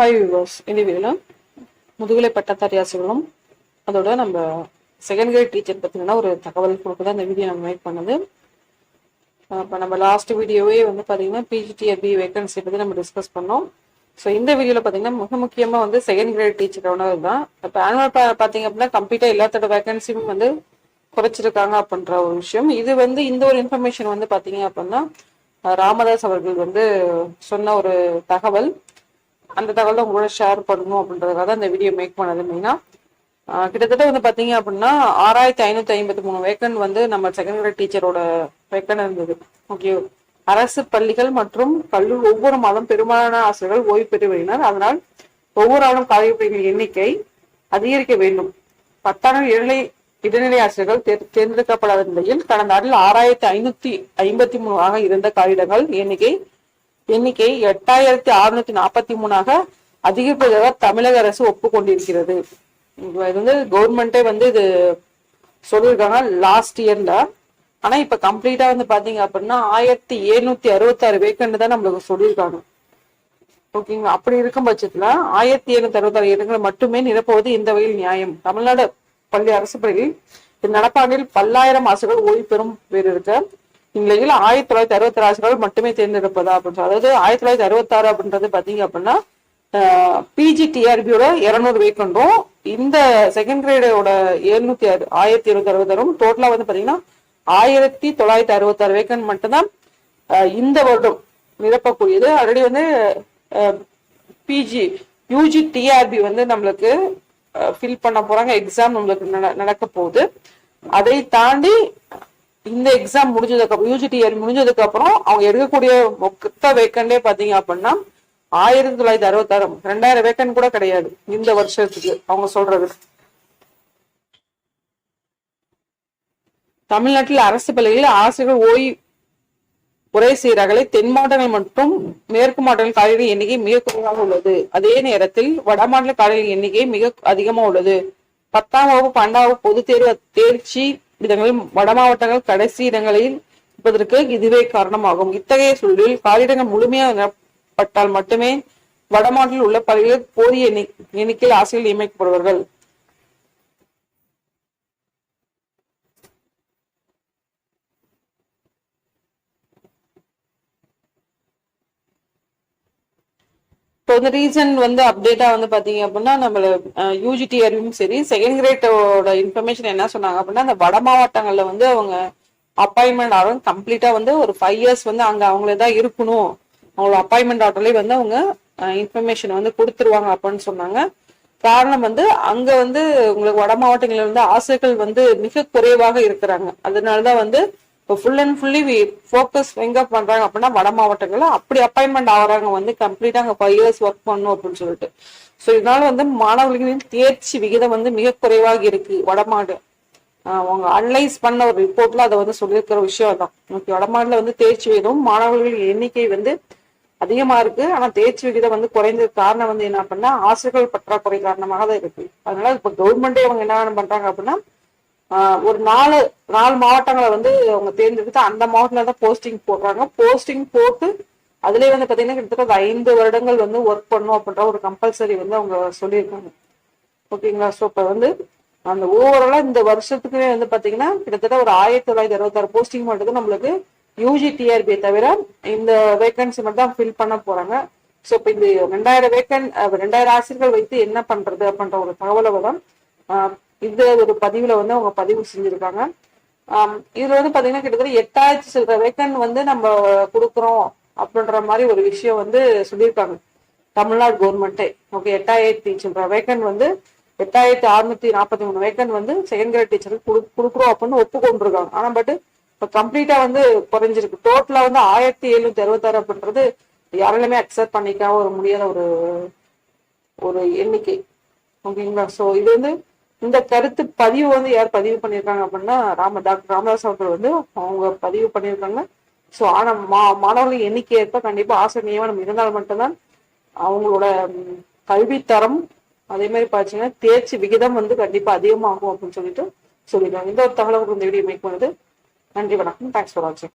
Hi viewers இந்த வீடியோவில் முதுகலை பட்டதாரி ஆசிரியர்களும் அதோட நம்ம செகண்ட் கிரேட் டீச்சர் பார்த்தீங்கன்னா ஒரு தகவல் கொடுக்க தான் இந்த வீடியோ நம்ம மேக் பண்ணது. இப்போ நம்ம லாஸ்ட் வீடியோவே வந்து பார்த்தீங்கன்னா பிஜிடிஆர்பி வேகன்சி பற்றி நம்ம டிஸ்கஸ் பண்ணோம். ஸோ இந்த வீடியோவில் பார்த்தீங்கன்னா மிக முக்கியமாக வந்து செகண்ட் கிரேட் டீச்சரோட தான். இப்போ ஆனுவல் பார்த்தீங்க அப்படின்னா கம்ப்ளீட்டாக எல்லாத்தோட வேகன்சியும் வந்து குறைச்சிருக்காங்க அப்படின்ற ஒரு விஷயம். இது வந்து இந்த ஒரு இன்ஃபர்மேஷன் வந்து பார்த்தீங்க அப்படின்னா ராமதாஸ் அவர்கள் வந்து சொன்ன ஒரு தகவல். அந்த தகவலை உங்களோட ஷேர் பண்ணணும் அப்படின்றதுக்காக தான் இந்த வீடியோ மேக் பண்ணது மெயினாக கிட்டத்தட்ட வந்து பார்த்தீங்க அப்படின்னா ஆறாயிரத்தி ஐநூற்றி ஐம்பத்தி மூணு வேக்கன் வந்து நம்ம செகண்ட் கிரேட் டீச்சரோட வேக்கன் இருந்தது. ஓகே அரசு பள்ளிகள் மற்றும் கல்லூரி ஒவ்வொரு மாதம் பெரும்பாலான ஆசிரியர்கள் ஓய்வு பெற்று வருகின்றனர். அதனால் ஒவ்வொரு ஆளும் காலிப்பணிகள் எண்ணிக்கை அதிகரிக்க வேண்டும். பத்தாண்டு இடைநிலை இடைநிலை ஆசிரியர்கள் தேர் தேர்ந்தெடுக்கப்படாத நிலையில் கடந்த ஆண்டில் ஆறாயிரத்தி ஐநூத்தி ஐம்பத்தி மூணு ஆக இருந்த காகிதங்கள் எண்ணிக்கை எண்ணிக்கை எட்டாயிரத்தி அறுநூத்தி நாற்பத்தி மூணாக அதிகரிப்பதாக தமிழக அரசு ஒப்புக்கொண்டிருக்கிறது. இது வந்து கவர்மெண்டே வந்து இது சொல்லியிருக்காங்க லாஸ்ட் இயர்ல ஆனா இப்ப கம்ப்ளீட்டா வந்து பாத்தீங்க அப்படின்னா ஆயிரத்தி எழுநூத்தி அறுபத்தாறு வேக்கண்ட் தான் நம்மளுக்கு சொல்லியிருக்காங்க ஓகேங்களா அப்படி இருக்கும் பட்சத்துல ஆயிரத்தி எழுநூத்தி அறுபத்தாறு இடங்களை மட்டுமே நிரப்புவது இந்த வகையில் நியாயம். தமிழ்நாடு பள்ளி அரசு பள்ளியில் இந்த நடப்பாண்டில் பல்லாயிரம் ஆசிரியர்கள் ஓய்வு பெறும் பேர் இருக்க இந்நிலையில் ஆயிரத்தி தொள்ளாயிரத்தி அறுபத்தி ஆசிரியர்கள் மட்டுமே தேர்ந்தெடுப்பதா அப்படின்னு அதாவது ஆயிரத்தி தொள்ளாயிரத்தி அறுபத்தி ஆறு அப்படின்றது பாத்தீங்க அப்படின்னா பிஜிடிஆர்பியோட இருநூறு வேக்கண்டும் இந்த செகண்ட் கிரேடோட எழுநூத்தி ஆயிரத்தி இருநூத்தி அறுபத்தாறும் டோட்டலா வந்து பாத்தீங்கன்னா ஆயிரத்தி தொள்ளாயிரத்தி அறுபத்தாறு வேக்கன் மட்டும்தான் இந்த வருடம் நிரப்பக்கூடியது. ஆல்ரெடி வந்து பிஜி யூஜி டிஆர்பி வந்து நம்மளுக்கு ஃபில் பண்ண போறாங்க. எக்ஸாம் நம்மளுக்கு நடக்க போகுது. அதை தாண்டி இந்த எக்ஸாம் முடிஞ்சதுக்கு அப்புறம் யூஜி முடிஞ்சதுக்கு அப்புறம் அவங்க எடுக்கக்கூடிய மொத்த வேக்கண்டே பாத்தீங்க அப்படின்னா ஆயிரத்தி தொள்ளாயிரத்தி அறுபத்தாறு ரெண்டாயிரம் வேக்கன் கூட கிடையாது இந்த வருஷத்துக்கு அவங்க சொல்றது. தமிழ்நாட்டில் அரசு பள்ளிகளில் ஆசிரியர்கள் ஓய்வு உரை சீராகலை தென் மாவட்டங்கள் மற்றும் மேற்கு மாவட்டங்கள் காலையில் எண்ணிக்கை மிக குறைவாக உள்ளது. அதே நேரத்தில் வட மாநில காலையில் எண்ணிக்கை மிக அதிகமாக உள்ளது. பத்தாம் வகுப்பு பன்னெண்டாம் வகுப்பு பொதுத் தேர்வு தேர்ச்சி இடங்களில் வட மாவட்டங்கள் கடைசி இடங்களில் இருப்பதற்கு இதுவே காரணமாகும். இத்தகைய சூழலில் காலிடங்கள் முழுமையாக நிரப்பப்பட்டால் மட்டுமே வட உள்ள பள்ளிகளில் போதிய எண்ணிக்கையில் ஆசிரியர்கள் நியமிக்கப்படுவார்கள். இப்போ வந்து ரீசன் வந்து அப்டேட்டா வந்து பாத்தீங்க அப்படின்னா நம்மள யூஜிடிஆர்யும் சரி செகண்ட் கிரேட்டோட இன்ஃபர்மேஷன் என்ன சொன்னாங்க அப்படின்னா அந்த வட மாவட்டங்கள்ல வந்து அவங்க அப்பாயின்மெண்ட் ஆர்டர் கம்ப்ளீட்டா வந்து ஒரு ஃபைவ் இயர்ஸ் வந்து அங்க அவங்களே தான் இருக்கணும். அவங்களோட அப்பாயின்மெண்ட் ஆர்டர்லயே வந்து அவங்க இன்ஃபர்மேஷன் வந்து கொடுத்துருவாங்க அப்படின்னு சொன்னாங்க. காரணம் வந்து அங்க வந்து உங்களுக்கு வட மாவட்டங்கள்ல இருந்து ஆசிரியர்கள் வந்து மிக குறைவாக இருக்கிறாங்க. அதனாலதான் வந்து இப்போ ஃபுல் அண்ட் ஃபுல்லி ஃபோக்கஸ் எங்கே பண்ணுறாங்க அப்படின்னா வட மாவட்டங்களில் அப்படி அப்பாயின்மெண்ட் ஆகிறாங்க வந்து கம்ப்ளீட்டாக அங்கே ஃபைவ் இயர்ஸ் ஒர்க் பண்ணும் அப்படின்னு சொல்லிட்டு. ஸோ இதனால வந்து மாணவர்களின் தேர்ச்சி விகிதம் வந்து மிக குறைவாக இருக்கு. வடமாடு அவங்க அனலைஸ் பண்ண ஒரு ரிப்போர்ட்ல அதை வந்து சொல்லியிருக்கிற விஷயம் தான் ஓகே வடமாடுல வந்து தேர்ச்சி விகிதம் மாணவர்களின் எண்ணிக்கை வந்து அதிகமா இருக்கு. ஆனா தேர்ச்சி விகிதம் வந்து குறைந்த காரணம் வந்து என்ன அப்படின்னா ஆசிரியர்கள் பற்றாக்குறை காரணமாக தான் இருக்கு. அதனால இப்ப கவர்மெண்டே அவங்க என்ன பண்றாங்க அப்படின்னா ஒரு நாலு நாலு மாவட்டங்களை வந்து அவங்க தேர்ந்தெடுத்து அந்த மாவட்டத்துல தான் போஸ்டிங் போடுறாங்க. போஸ்டிங் போட்டு அதுலயே வந்து பாத்தீங்கன்னா கிட்டத்தட்ட ஒரு ஐந்து வருடங்கள் வந்து ஒர்க் பண்ணும் அப்படின்ற ஒரு கம்பல்சரி வந்து அவங்க சொல்லியிருக்காங்க. ஓகேங்களா ஸோ இப்போ வந்து அந்த ஓவராலா இந்த வருஷத்துக்குமே வந்து பாத்தீங்கன்னா கிட்டத்தட்ட ஒரு ஆயிரத்தி தொள்ளாயிரத்தி அறுபத்தாறு போஸ்டிங் மட்டும் நம்மளுக்கு யூஜி டிஆர்பியை தவிர இந்த வேகன்சி மட்டும் தான் ஃபில் பண்ண போறாங்க. ஸோ இப்போ இந்த ரெண்டாயிரம் வேக்கன் ரெண்டாயிரம் ஆசிரியர்கள் வைத்து என்ன பண்றது அப்படின்ற ஒரு தகவலை தான் இந்த ஒரு பதிவுல வந்து அவங்க பதிவு செஞ்சிருக்காங்க. இதுல வந்து பாத்தீங்கன்னா கிட்டத்தட்ட எட்டாயிரத்தி சில்லற வேக்கன் வந்து நம்ம கொடுக்குறோம் அப்படின்ற மாதிரி ஒரு விஷயம் வந்து சொல்லியிருக்காங்க. தமிழ்நாடு கவர்மெண்ட்டே ஓகே எட்டாயிரத்தி சில்லற வேக்கன் வந்து எட்டாயிரத்தி அறுநூத்தி நாற்பத்தி மூணு வேக்கன் வந்து செகண்ட் கிரேட் டீச்சருக்கு கொடு கொடுக்குறோம் அப்படின்னு ஒப்புக்கொண்டிருக்காங்க. ஆனா பட் இப்போ கம்ப்ளீட்டா வந்து குறைஞ்சிருக்கு. டோட்டலா வந்து ஆயிரத்தி எழுநூத்தி அறுபத்தாறு அப்படின்றது யாராலுமே அக்செப்ட் பண்ணிக்க ஒரு முடியாத ஒரு ஒரு எண்ணிக்கை. ஓகேங்களா ஸோ இது வந்து இந்த கருத்து பதிவு வந்து யார் பதிவு பண்ணியிருக்காங்க அப்படின்னா ராம டாக்டர் ராமதாஸ் அவர்கள் வந்து அவங்க பதிவு பண்ணியிருக்காங்க. ஸோ ஆனா மா மாணவர்கள் எண்ணிக்கை ஏற்ப கண்டிப்பா ஆசிரியர் நியமனம் இருந்தால் மட்டும்தான் அவங்களோட கல்வித்தரம் அதே மாதிரி பார்த்தீங்கன்னா தேர்ச்சி விகிதம் வந்து கண்டிப்பா அதிகமாகும் அப்படின்னு சொல்லிட்டு சொல்லிடுவாங்க இந்த ஒரு தகவல் இந்த வீடியோ மேக் பண்ணுது நன்றி வணக்கம். தேங்க்ஸ் ஃபார் வாட்சிங்